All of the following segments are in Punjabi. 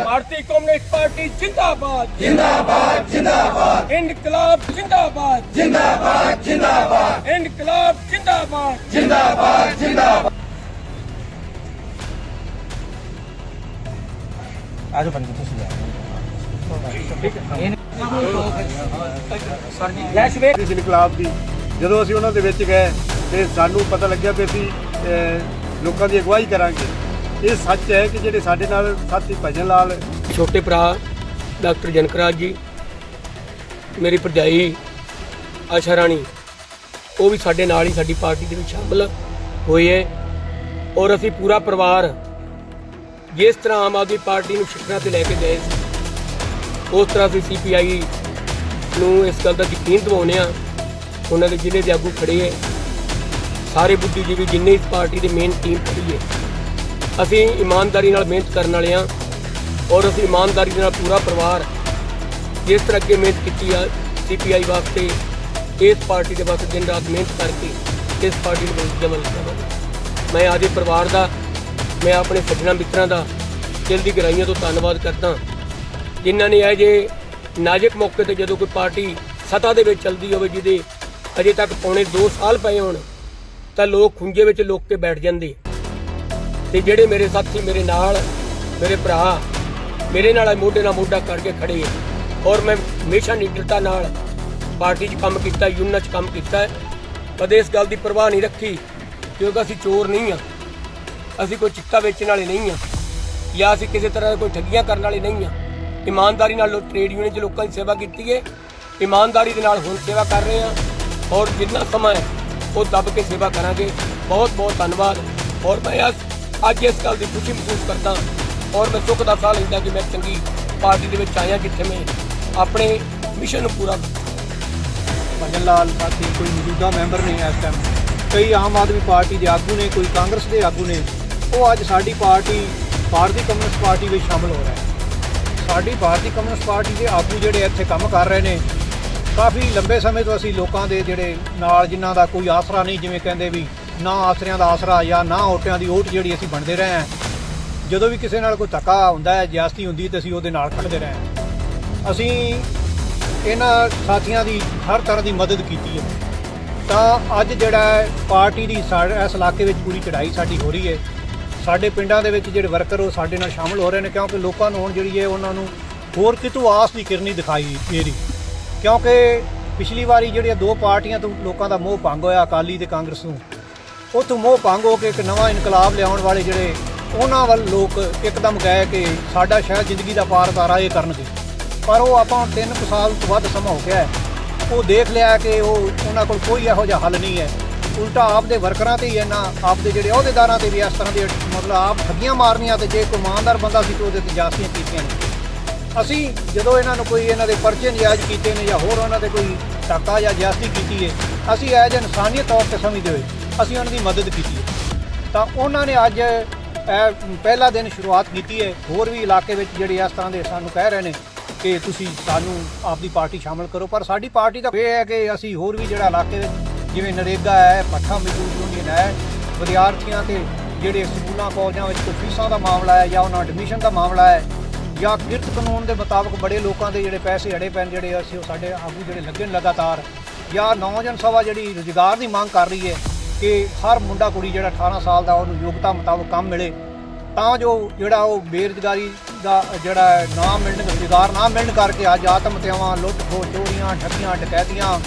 ਭਾਰਤੀ ਕਮਿਊਨਿਸਟ ਪਾਰਟੀ ਜਿੰਦਾਬਾਦ। ਜਿੰਦਾਬਾਦ ਜਿੰਦਾਬਾਦ। ਇਨਕਲਾਬ ਜਿੰਦਾਬਾਦ। ਜਿੰਦਾਬਾਦ ਜਿੰਦਾਬਾਦ। ਇਨਕਲਾਬ ਜਿੰਦਾਬਾਦ। ਆਜੋ ਪੰਜ ਤੁਸੀਂ ਜਾ ਇਸ ਇਨਕਲਾਬ ਦੀ ਜਦੋਂ ਅਸੀਂ ਉਹਨਾਂ ਦੇ ਵਿੱਚ ਗਏ ਤੇ ਸਾਨੂੰ ਪਤਾ ਲੱਗਿਆ ਕਿ ਅਸੀਂ ਲੋਕਾਂ ਦੀ ਅਗਵਾਈ ਕਰਾਂਗੇ। ਇਹ ਸੱਚ ਹੈ ਕਿ ਜਿਹੜੇ ਸਾਡੇ ਨਾਲ ਸਾਥੀ ਭਜਨ ਲਾਲ ਛੋਟੇ ਭਰਾ ਡਾਕਟਰ ਜਨਕਰਾਜ ਜੀ, ਮੇਰੀ ਭਰਜਾਈ ਆਸ਼ਾ ਰਾਣੀ, ਉਹ ਵੀ ਸਾਡੇ ਨਾਲ ਹੀ ਸਾਡੀ ਪਾਰਟੀ ਦੇ ਵਿੱਚ ਸ਼ਾਮਲ ਹੋਏ ਹੈ ਔਰ ਅਸੀਂ ਪੂਰਾ ਪਰਿਵਾਰ ਜਿਸ ਤਰ੍ਹਾਂ ਆਮ ਆਦਮੀ ਪਾਰਟੀ ਨੂੰ ਸ਼ਿਖਰਾਂ ਤੇ ਲੈ ਕੇ ਗਏ ਸੀ, ਉਸ ਤਰ੍ਹਾਂ ਅਸੀਂ ਸੀਪੀਆਈ ਨੂੰ ਇਸ ਗੱਲ ਦਾ ਯਕੀਨ ਦਿਵਾਉਂਦੇ ਆ ਉਹਨਾਂ ਦੇ ਜ਼ਿਲ੍ਹੇ ਦੇ ਆਗੂ ਖੜੇ ਹੈ, ਸਾਰੇ ਬੁੱਧੀਜੀਵੀ ਜਿੰਨੇ ਇਸ ਪਾਰਟੀ ਦੇ ਮੇਨ ਟੀਮ ਖੜੀ ਹੈ ਅਸੀਂ ਇਮਾਨਦਾਰੀ ਨਾਲ ਮਿਹਨਤ ਕਰਨ ਵਾਲੇ ਹਾਂ ਔਰ ਅਸੀਂ ਇਮਾਨਦਾਰੀ ਦੇ ਨਾਲ ਪੂਰਾ ਪਰਿਵਾਰ ਜਿਸ ਤਰ੍ਹਾਂ ਅੱਗੇ ਮਿਹਨਤ ਕੀਤੀ ਆ ਸੀਪੀਆਈ ਵਾਸਤੇ, ਇਸ ਪਾਰਟੀ ਦੇ ਵਾਸਤੇ ਦਿਨ ਰਾਤ ਮਿਹਨਤ ਕਰਕੇ ਇਸ ਪਾਰਟੀ ਨੂੰ ਜਮਲ ਕਰਾਂਗੇ ਮੈਂ ਆਦੇ ਪਰਿਵਾਰ ਦਾ, ਮੈਂ ਆਪਣੇ ਸੱਜਣਾ ਮਿੱਤਰਾਂ ਦਾ ਦਿਲ ਦੀ ਗਹਿਰਾਈਆਂ ਤੋਂ ਧੰਨਵਾਦ ਕਰਦਾ ਜਿਨ੍ਹਾਂ ਨੇ ਇਹ ਜੇ ਨਾਜ਼ੁਕ ਮੌਕੇ ਤੇ ਜਦੋਂ ਕੋਈ ਪਾਰਟੀ ਸੱਤਾ ਦੇ ਵਿੱਚ ਚਲਦੀ ਹੋਵੇ ਜਿਹਦੇ ਅਜੇ ਤੱਕ ਪੌਣੇ 2 ਸਾਲ ਪਏ ਹੋਣ, ਤਾਂ ਲੋਕ ਖੁੰਝੇ ਵਿੱਚ ਲੁੱਕ ਕੇ ਬੈਠ ਜਾਂਦੇ। ਤੇ ਜਿਹੜੇ ਮੇਰੇ ਸਾਥੀ, ਮੇਰੇ ਨਾਲ, ਮੇਰੇ ਭਰਾ, ਮੇਰੇ ਨਾਲ ਮੋਢੇ ਨਾਲ ਮੋਢਾ ਕਰਕੇ ਖੜੇ ਹੈ ਔਰ ਮੈਂ ਹਮੇਸ਼ਾ ਨਿਡਰਤਾ ਨਾਲ ਪਾਰਟੀ 'ਚ ਕੰਮ ਕੀਤਾ, ਯੂਨੀਅਨ 'ਚ ਕੰਮ ਕੀਤਾ ਕਦੇ ਇਸ ਗੱਲ ਦੀ ਪਰਵਾਹ ਨਹੀਂ ਰੱਖੀ ਕਿਉਂਕਿ ਅਸੀਂ ਚੋਰ ਨਹੀਂ ਆ ਅਸੀਂ ਕੋਈ ਚਿੱਟਾ ਵੇਚਣ ਵਾਲੇ ਨਹੀਂ ਆ ਜਾਂ ਅਸੀਂ ਕਿਸੇ ਤਰ੍ਹਾਂ ਦਾ ਕੋਈ ਠੱਗੀਆਂ ਕਰਨ ਵਾਲੇ ਨਹੀਂ ਆ ਇਮਾਨਦਾਰੀ ਨਾਲ ਲੋਕ ਟ੍ਰੇਡ ਯੂਨੀਅਨ 'ਚ ਲੋਕਾਂ ਦੀ ਸੇਵਾ ਕੀਤੀ ਹੈ। ਇਮਾਨਦਾਰੀ ਦੇ ਨਾਲ ਹੁਣ ਸੇਵਾ ਕਰ ਰਹੇ ਆ ਔਰ ਜਿੰਨਾ ਸਮਾਂ ਹੈ, ਉਹ ਦੱਬ ਕੇ ਸੇਵਾ ਕਰਾਂਗੇ। ਬਹੁਤ ਬਹੁਤ ਧੰਨਵਾਦ। ਔਰ ਮੈਂ ਅੱਜ- ਇਸ ਗੱਲ ਦੀ ਖੁਸ਼ੀ ਮਹਿਸੂਸ ਕਰਦਾ ਔਰ ਮੈਂ ਸੁੱਖ ਦਾ ਸਾਹ ਲੈਂਦਾ ਕਿ ਮੈਂ ਚੰਗੀ ਪਾਰਟੀ ਦੇ ਵਿੱਚ ਆਇਆ ਜਿੱਥੇ ਮੈਂ ਆਪਣੇ ਮਿਸ਼ਨ ਨੂੰ ਪੂਰਾ ਭਜਨ ਲਾਲ ਸਾਥੀ, ਕੋਈ ਮੌਜੂਦਾ ਮੈਂਬਰ ਨਹੀਂ ਇਸ ਟਾਈਮ ਕਈ ਆਮ ਆਦਮੀ ਪਾਰਟੀ ਦੇ ਆਗੂ ਨੇ, ਕੋਈ ਕਾਂਗਰਸ ਦੇ ਆਗੂ ਨੇ, ਉਹ ਅੱਜ ਸਾਡੀ ਪਾਰਟੀ, ਭਾਰਤੀ ਕਮਿਊਨਿਸਟ ਪਾਰਟੀ ਵਿੱਚ ਸ਼ਾਮਲ ਹੋ ਰਹੇ ਸਾਡੀ ਭਾਰਤੀ ਕਮਿਊਨਿਸਟ ਪਾਰਟੀ ਦੇ ਆਗੂ ਜਿਹੜੇ ਇੱਥੇ ਕੰਮ ਕਰ ਰਹੇ ਨੇ, ਕਾਫੀ ਲੰਬੇ ਸਮੇਂ ਤੋਂ ਅਸੀਂ ਲੋਕਾਂ ਦੇ ਜਿਹੜੇ ਨਾਲ ਜਿਨ੍ਹਾਂ ਦਾ ਕੋਈ ਆਸਰਾ ਨਹੀਂ, ਜਿਵੇਂ ਕਹਿੰਦੇ ਵੀ ਨਾ ਆਸਰਿਆਂ ਦਾ ਆਸਰਾ ਜਾਂ ਨਾ ਓਟਿਆਂ ਦੀ ਓਟ ਜਿਹੜੀ ਅਸੀਂ ਬਣਦੇ ਰਹੇ ਹਾਂ। ਜਦੋਂ ਵੀ ਕਿਸੇ ਨਾਲ ਕੋਈ ਧੱਕਾ ਹੁੰਦਾ ਹੈ, ਜਿਆਸਤੀ ਹੁੰਦੀ ਤੇ ਅਸੀਂ ਉਹਦੇ ਨਾਲ ਖੜਦੇ ਰਹੇ ਹਾਂ। ਅਸੀਂ ਇਹਨਾਂ ਸਾਥੀਆਂ ਦੀ ਹਰ ਤਰ੍ਹਾਂ ਦੀ ਮਦਦ ਕੀਤੀ ਹੈ। ਤਾਂ ਅੱਜ ਜਿਹੜਾ ਪਾਰਟੀ ਦੀ ਸਾਡੇ ਇਸ ਇਲਾਕੇ ਵਿੱਚ ਪੂਰੀ ਚੜ੍ਹਾਈ ਸਾਡੀ ਹੋ ਰਹੀ ਹੈ। ਸਾਡੇ ਪਿੰਡਾਂ ਦੇ ਵਿੱਚ ਜਿਹੜੇ ਵਰਕਰ ਉਹ ਸਾਡੇ ਨਾਲ ਸ਼ਾਮਲ ਹੋ ਰਹੇ ਨੇ, ਕਿਉਂਕਿ ਲੋਕਾਂ ਨੂੰ ਹੁਣ ਜਿਹੜੀ ਹੈ ਉਹਨਾਂ ਨੂੰ ਹੋਰ ਕਿਤੋਂ ਆਸ ਦੀ ਕਿਰਨੀ ਦਿਖਾਈ ਦੇ ਰਹੀ। ਕਿਉਂਕਿ ਪਿਛਲੀ ਵਾਰੀ ਜਿਹੜੀਆਂ ਦੋ ਪਾਰਟੀਆਂ ਤੋਂ ਲੋਕਾਂ ਦਾ ਮੋਹ ਭੰਗ ਹੋਇਆ, ਅਕਾਲੀ ਤੇ ਕਾਂਗਰਸ ਨੂੰ ਉੱਥੋਂ ਮੋਹ ਭੰਗ ਹੋ ਕੇ ਇੱਕ ਨਵਾਂ ਇਨਕਲਾਬ ਲਿਆਉਣ ਵਾਲੇ ਜਿਹੜੇ ਉਹਨਾਂ ਵੱਲ ਲੋਕ ਇੱਕਦਮ ਗਏ ਕਿ ਸਾਡਾ ਸ਼ਾਇਦ ਜ਼ਿੰਦਗੀ ਦਾ ਪਾਰ ਤਾਰਾ ਇਹ ਕਰਨਗੇ। ਪਰ ਉਹ ਆਪਾਂ 3 ਸਾਲ ਤੋਂ ਵੱਧ ਸਮਾਂ ਹੋ ਗਿਆ ਹੈ। ਉਹ ਦੇਖ ਲਿਆ ਕਿ ਉਹ ਉਹਨਾਂ ਕੋਲ ਕੋਈ ਇਹੋ ਜਿਹਾ ਹੱਲ ਨਹੀਂ ਹੈ। ਉਲਟਾ ਆਪਦੇ ਵਰਕਰਾਂ ਤੇ ਹੀ ਇਹਨਾਂ ਆਪਦੇ ਜਿਹੜੇ ਅਹੁਦੇਦਾਰਾਂ ਤੇ ਵੀ ਇਸ ਤਰ੍ਹਾਂ ਦੇ ਮਤਲਬ ਆਪ ਠੱਗੀਆਂ ਮਾਰਨੀਆਂ ਤੇ ਜੇ ਕੋਈ ਇਮਾਨਦਾਰ ਬੰਦਾ ਸੀ ਤੇ ਉਹਦੇ ਤੇ ਜਾਸੀਆਂ ਕੀਤੀਆਂ ਨੇ। ਅਸੀਂ ਜਦੋਂ ਇਹਨਾਂ ਨੂੰ ਕੋਈ ਇਹਨਾਂ ਦੇ ਪਰਚੇ ਨਜਾਇਜ਼ ਕੀਤੇ ਨੇ ਜਾਂ ਹੋਰ ਉਹਨਾਂ ਦੇ ਕੋਈ ਧੱਕਾ ਜਾਂ ਜ਼ਿਆਦਤੀ ਕੀਤੀ ਹੈ, ਅਸੀਂ ਐਜ ਇਨਸਾਨੀਅਤ ਤੌਰ ਤੇ ਸਮਝਦੇ ਹੋਏ ਅਸੀਂ ਉਹਨਾਂ ਦੀ ਮਦਦ ਕੀਤੀ ਹੈ। ਤਾਂ ਉਹਨਾਂ ਨੇ ਅੱਜ ਇਹ ਪਹਿਲਾ ਦਿਨ ਸ਼ੁਰੂਆਤ ਕੀਤੀ ਹੈ। ਹੋਰ ਵੀ ਇਲਾਕੇ ਵਿੱਚ ਜਿਹੜੇ ਇਸ ਤਰ੍ਹਾਂ ਦੇ ਸਾਨੂੰ ਕਹਿ ਰਹੇ ਨੇ ਕਿ ਤੁਸੀਂ ਸਾਨੂੰ ਆਪਦੀ ਪਾਰਟੀ ਸ਼ਾਮਲ ਕਰੋ। ਪਰ ਸਾਡੀ ਪਾਰਟੀ ਦਾ ਇਹ ਹੈ ਕਿ ਅਸੀਂ ਹੋਰ ਵੀ ਜਿਹੜਾ ਇਲਾਕੇ ਵਿੱਚ, ਜਿਵੇਂ ਨਰੇਗਾ ਹੈ ਪੱਠਾ ਮਜ਼ਦੂਰ ਯੂਨੀਅਨ ਹੈ, ਵਿਦਿਆਰਥੀਆਂ ਤੇ ਜਿਹੜੇ ਸਕੂਲਾਂ, ਕਾਲਜਾਂ ਵਿੱਚ ਕੋਈ ਫੀਸਾਂ ਦਾ ਮਾਮਲਾ ਹੈ ਜਾਂ ਉਹਨਾਂ ਐਡਮਿਸ਼ਨ ਦਾ ਮਾਮਲਾ ਹੈ ਜਾਂ ਕਿਰਤ ਕਾਨੂੰਨ ਦੇ ਮੁਤਾਬਕ ਬੜੇ ਲੋਕਾਂ ਦੇ ਜਿਹੜੇ ਪੈਸੇ ਅੜੇ ਪੈਣ ਜਿਹੜੇ ਅਸੀਂ ਉਹ ਸਾਡੇ ਆਗੂ ਜਿਹੜੇ ਲੱਗੇ ਨੇ ਲਗਾਤਾਰ ਜਾਂ ਨੌਜਵਾਨ ਸਭਾ ਜਿਹੜੀ ਰੁਜ਼ਗਾਰ ਦੀ ਮੰਗ ਕਰ ਰਹੀ ਹੈ ਕਿ ਹਰ ਮੁੰਡਾ ਕੁੜੀ ਜਿਹੜਾ 18 ਸਾਲ ਦਾ, ਉਹਨੂੰ ਯੋਗਤਾ ਮੁਤਾਬਕ ਕੰਮ ਮਿਲੇ, ਤਾਂ ਜੋ ਜਿਹੜਾ ਉਹ ਬੇਰੁਜ਼ਗਾਰੀ ਦਾ ਜਿਹੜਾ ਨਾ ਮਿਲਣ, ਰੁਜ਼ਗਾਰ ਨਾ ਮਿਲਣ ਕਰਕੇ ਅੱਜ ਆਤਮ ਹੱਤਿਆਵਾਂ ਲੁੱਟ ਖੋਹ, ਚੋਰੀਆਂ, ਠੱਗੀਆਂ, ਡਕੈਤੀਆਂ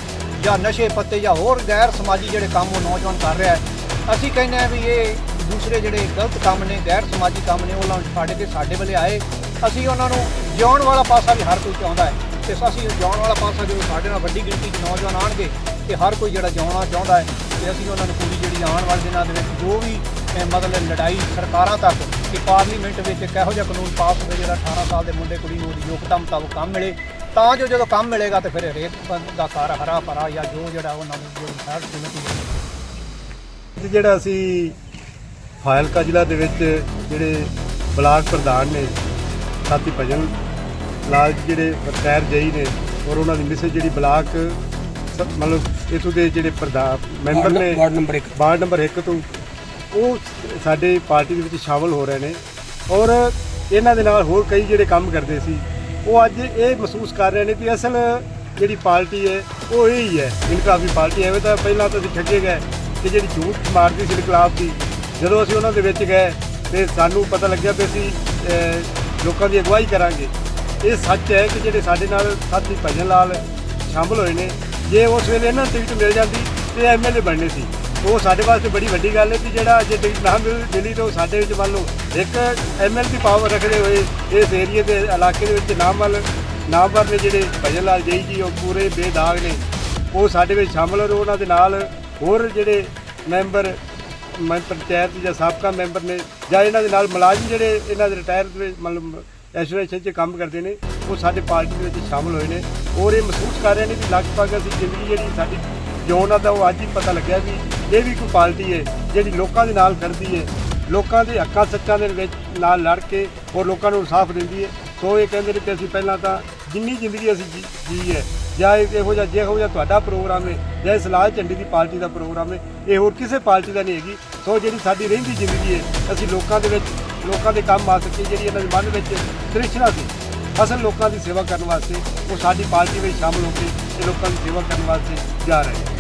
ਜਾਂ ਨਸ਼ੇ ਪੱਤੇ ਜਾਂ ਹੋਰ ਗੈਰ ਸਮਾਜੀ ਜਿਹੜੇ ਕੰਮ ਉਹ ਨੌਜਵਾਨ ਕਰ ਰਿਹਾ ਹੈ। ਅਸੀਂ ਕਹਿੰਦੇ ਆ ਵੀ ਇਹ ਦੂਸਰੇ ਜਿਹੜੇ ਗਲਤ ਕੰਮ ਨੇ, ਗੈਰ ਸਮਾਜੀ ਕੰਮ ਨੇ, ਉਹਨਾਂ ਨੂੰ ਛੱਡ ਕੇ ਸਾਡੇ ਵੱਲੇ ਆਏ। ਅਸੀਂ ਉਹਨਾਂ ਨੂੰ ਜਿਉਣ ਵਾਲਾ ਪਾਸਾ ਵੀ ਹਰ ਕੋਈ ਚਾਹੁੰਦਾ ਹੈ। ਤੇ ਅਸੀਂ ਜਿਉਣ ਵਾਲਾ ਪਾਸਾ ਜਦੋਂ ਸਾਡੇ ਨਾਲ ਵੱਡੀ ਗਿਣਤੀ 'ਚ ਨੌਜਵਾਨ ਆਣਗੇ ਤੇ ਹਰ ਕੋਈ ਜਿਹੜਾ ਜਿਉਣਾ ਚਾਹੁੰਦਾ ਹੈ ਤੇ ਅਸੀਂ ਉਹਨਾਂ ਨੂੰ ਪੂਰੀ ਜਿਹੜੀ ਆਉਣ ਵਾਲੇ ਦਿਨਾਂ ਦੇ ਵਿੱਚ ਜੋ ਵੀ ਮਤਲਬ ਲੜਾਈ ਸਰਕਾਰਾਂ ਤੱਕ ਕਿ ਪਾਰਲੀਮੈਂਟ ਵਿੱਚ ਇੱਕ ਇਹੋ ਜਿਹਾ ਕਾਨੂੰਨ ਪਾਸ ਹੋਵੇ ਜਿਹੜਾ 18 ਸਾਲ ਦੇ ਮੁੰਡੇ ਕੁੜੀ ਨੂੰ ਉਹਦੀ ਯੋਗਤਾ ਮੁਤਾਬਕ ਕੰਮ ਮਿਲੇ, ਤਾਂ ਜੋ ਜਦੋਂ ਕੰਮ ਮਿਲੇਗਾ ਤੇ ਫਿਰ ਹਰੇਕ ਦਾ ਕਾਰ ਹਰਾ ਭਰਾ ਜਾਂ ਜੋ ਜਿਹੜਾ ਉਹਨਾਂ ਨੂੰ ਜਿਹੜੀ ਸਾਰ ਤੇ ਜਿਹੜਾ ਅਸੀਂ ਫਾਇਲਕਾ ਜ਼ਿਲ੍ਹਾ ਦੇ ਵਿੱਚ ਜਿਹੜੇ ਬਲਾਕ ਪ੍ਰਧਾਨ ਨੇ, ਸਾਥੀ ਭਜਨ ਲਾਲ ਜੀ ਜਿਹੜੇ ਰਿਟਾਇਰ ਜਈ ਨੇ ਔਰ ਉਹਨਾਂ ਦੀ ਮਿਸੇ ਜਿਹੜੀ ਬਲਾਕ ਸ- ਮਤਲਬ ਇਥੋਂ ਦੇ ਜਿਹੜੇ ਪ੍ਰਧਾਨ ਮੈਂਬਰ ਨੇ ਵਾਰਡ ਨੰਬਰ ਇੱਕ। ਵਾਰਡ ਨੰਬਰ 1 ਤੋਂ ਉਹ ਸਾਡੇ ਪਾਰਟੀ ਦੇ ਵਿੱਚ ਸ਼ਾਮਲ ਹੋ ਰਹੇ ਨੇ ਔਰ ਇਹਨਾਂ ਦੇ ਨਾਲ ਹੋਰ ਕਈ ਜਿਹੜੇ ਕੰਮ ਕਰਦੇ ਸੀ ਉਹ ਅੱਜ ਇਹ ਮਹਿਸੂਸ ਕਰ ਰਹੇ ਨੇ ਕਿ ਅਸਲ ਜਿਹੜੀ ਪਾਰਟੀ ਹੈ ਉਹ ਇਹ ਹੀ ਹੈ ਇਨਕਲਾਬੀ ਪਾਰਟੀ ਐਵੇਂ ਤਾਂ ਪਹਿਲਾਂ ਤਾਂ ਅਸੀਂ ਠੱਗੇ ਗਏ ਕਿ ਜਿਹੜੀ ਝੂਠ ਮਾਰਦੀ ਸੀ ਇਨਕਲਾਬ ਦੀ ਜਦੋਂ ਅਸੀਂ ਉਹਨਾਂ ਦੇ ਵਿੱਚ ਗਏ ਤੇ ਸਾਨੂੰ ਪਤਾ ਲੱਗਿਆ ਕਿ ਅਸੀਂ ਅਹ, ਲੋਕਾਂ ਦੀ ਅਗਵਾਈ ਕਰਾਂਗੇ ਇਹ ਸੱਚ ਹੈ ਕਿ ਜਿਹੜੇ ਸਾਡੇ ਨਾਲ ਸਾਥੀ ਭਜਨ ਲਾਲ ਸ਼ਾਮਲ ਹੋਏ ਨੇ ਜੇ ਉਸ ਵੇਲੇ ਇਹਨਾਂ ਨੂੰ ਟਿਕਟ ਮਿਲ ਜਾਂਦੀ ਤੇ ਐਮਐਲਏ ਬਣਨੇ ਸੀ। ਉਹ ਸਾਡੇ ਵਾਸਤੇ ਬੜੀ ਵੱਡੀ ਗੱਲ ਹੈ ਕਿ ਜਿਹੜਾ ਜੇ ਟਿਕਟ ਨਾ ਮਿਲ ਮਿਲੀ ਤਾਂ ਸਾਡੇ ਵਿੱਚ ਮੰਨ ਲਓ ਇੱਕ ਐਮਐਲ ਦੀ ਪਾਵਰ ਰੱਖਦੇ ਹੋਏ ਇਸ ਏਰੀਏ ਦੇ ਇਲਾਕੇ ਦੇ ਵਿੱਚ ਨਾਮਲ ਨਾਮਵਰ ਨੇ ਜਿਹੜੇ ਭਜਨ ਲਾਲ ਜਈ ਜੀ, ਉਹ ਪੂਰੇ ਬੇਦਾਗ ਨੇ। ਉਹ ਸਾਡੇ ਵਿੱਚ ਸ਼ਾਮਲ ਹੋ ਉਹਨਾਂ ਦੇ ਨਾਲ ਹੋਰ ਜਿਹੜੇ ਮੈਂਬਰ, ਮੈਂ ਪੰਚਾਇਤ ਜਾਂ ਸਾਬਕਾ ਮੈਂਬਰ ਨੇ ਜਾਂ ਇਹਨਾਂ ਦੇ ਨਾਲ ਮੁਲਾਜ਼ਮ ਜਿਹੜੇ ਇਹਨਾਂ ਦੇ ਰਿਟਾਇਰ ਮਤਲਬ ਐਸੋਸੀਏਸ਼ਨ 'ਚ ਕੰਮ ਕਰਦੇ ਨੇ ਉਹ ਸਾਡੇ ਪਾਰਟੀ ਦੇ ਵਿੱਚ ਸ਼ਾਮਲ ਹੋਏ ਨੇ। ਔਰ ਇਹ ਮਹਿਸੂਸ ਕਰ ਰਹੇ ਨੇ ਵੀ ਲਗਭਗ ਅਸੀਂ ਜ਼ਿੰਦਗੀ ਜਿਹੜੀ ਸਾਡੀ ਜਿਉਣ ਦਾ ਉਹ ਅੱਜ ਹੀ ਪਤਾ ਲੱਗਿਆ ਵੀ ਇਹ ਵੀ ਕੋਈ ਪਾਰਟੀ ਹੈ ਜਿਹੜੀ ਲੋਕਾਂ ਦੇ ਨਾਲ ਕਰਦੀ ਹੈ ਲੋਕਾਂ ਦੇ ਹੱਕਾਂ ਸੱਚਾਂ ਦੇ ਵਿੱਚ ਨਾਲ ਲੜ ਕੇ ਔਰ ਲੋਕਾਂ ਨੂੰ ਇਨਸਾਫ ਦਿੰਦੀ ਹੈ ਸੋ ਇਹ ਕਹਿੰਦੇ ਨੇ ਕਿ ਅਸੀਂ ਪਹਿਲਾਂ ਤਾਂ ਜਿੰਨੀ ਜ਼ਿੰਦਗੀ ਅਸੀਂ ਜੀ- ਜੀ ਹੈ ਜਾਂ ਇਹੋ ਜਿਹਾ, ਜਿਹੋ ਜਿਹਾ ਤੁਹਾਡਾ ਪ੍ਰੋਗਰਾਮ ਹੈ ਜਾਂ ਇਸ ਲਾਲ ਝੰਡੀ ਦੀ ਪਾਰਟੀ ਦਾ ਪ੍ਰੋਗਰਾਮ ਹੈ ਇਹ ਹੋਰ ਕਿਸੇ ਪਾਰਟੀ ਦਾ ਨਹੀਂ ਹੈਗੀ। ਸੋ ਜਿਹੜੀ ਸਾਡੀ ਰਹਿੰਦੀ ਜ਼ਿੰਦਗੀ ਹੈ ਅਸੀਂ ਲੋਕਾਂ ਦੇ ਵਿੱਚ, ਲੋਕਾਂ ਦੇ ਕੰਮ ਆ ਸਕੀਏ ਜਿਹੜੀ ਇਹਨਾਂ ਦੇ ਮਨ ਵਿੱਚ ਤ੍ਰਿਸ਼ਨਾ ਸੀ। ਅਸਲ ਲੋਕਾਂ ਦੀ ਸੇਵਾ ਕਰਨ ਵਾਸਤੇ, ਉਹ ਸਾਡੀ ਪਾਰਟੀ ਵਿੱਚ ਸ਼ਾਮਲ ਹੋ ਕੇ ਇਹ ਲੋਕਾਂ ਦੀ ਸੇਵਾ ਕਰਨ ਵਾਸਤੇ ਜਾ ਰਹੇ ਨੇ।